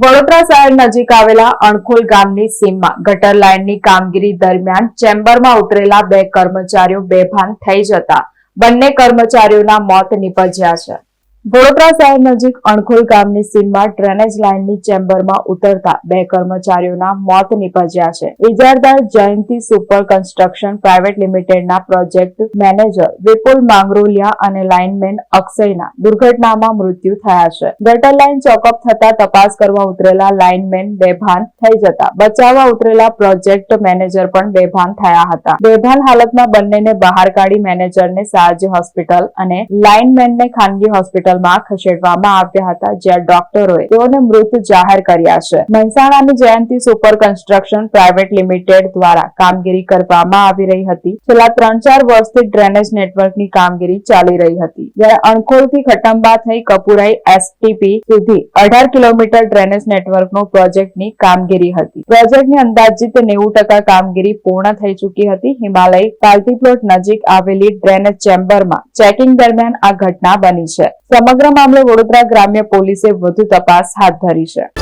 વડોદરા શહેર નજીક આવેલા અણખોલ ગામની સીમમાં ગટર લાઇનની કામગીરી દરમિયાન ચેમ્બરમાં ઉતરેલા બે કર્મચારીઓ બેભાન થઈ જતા બંને કર્મચારીઓના મોત નીપજ્યા છે. વડોદરા શહેર નજીક અણખોલ ગામની સીમમાં ડ્રેનેજ લાઇનની ચેમ્બરમાં ઉતરતા બે કર્મચારીઓના મોત નીપજ્યા છે. ઇજારદાર જયંતિ સુપર કન્સ્ટ્રક્શન પ્રાઇવેટ લિમિટેડના પ્રોજેક્ટ મેનેજર વિપુલ માંગરોલિયા અને લાઇનમેન અક્ષયના દુર્ઘટનામાં મૃત્યુ થયા છે. ગટર લાઇન ચોકઅપ થતા તપાસ કરવા ઉતરેલા લાઇનમેન બેભાન થઈ જતા બચાવવા ઉતરેલા પ્રોજેક્ટ મેનેજર પણ બેભાન થયા હતા. બેભાન હાલતમાં બંનેને બહાર કાઢી મેનેજરને સાજ હોસ્પિટલ અને લાઇનમેનને ખાનગી હોસ્પિટલમાં ખસેડવામાં આવ્યા હતા, જ્યાં ડોક્ટરોએ તેઓને મૃત જાહેર કર્યા છે. મહેસાણાની Jayanti super construction private limited દ્વારા કામગીરી કરવામાં આવી રહી હતી. છેલ્લા ત્રણ ચાર વર્ષથી ડ્રેનેજ નેટવર્કની કામગીરી ચાલી રહી હતી. જ્યારે અણખોલથી ખટંબા થઈ કપુરાઈ એસટીપી સુધી અઢાર કિલોમીટર ડ્રેનેજ નેટવર્કનો પ્રોજેક્ટની કામગીરી હતી. પ્રોજેક્ટની અંદાજિત નેવું ટકા કામગીરી પૂર્ણ થઈ ચૂકી હતી. હિમાલય પાલતી પ્લોટ નજીક આવેલી ડ્રેનેજ ચેમ્બરમાં ચેકિંગ દરમિયાન આ ઘટના બની છે. સમગ્ર મામલે વડોદરા ગ્રામ્ય પોલીસે વધુ તપાસ હાથ ધરી છે.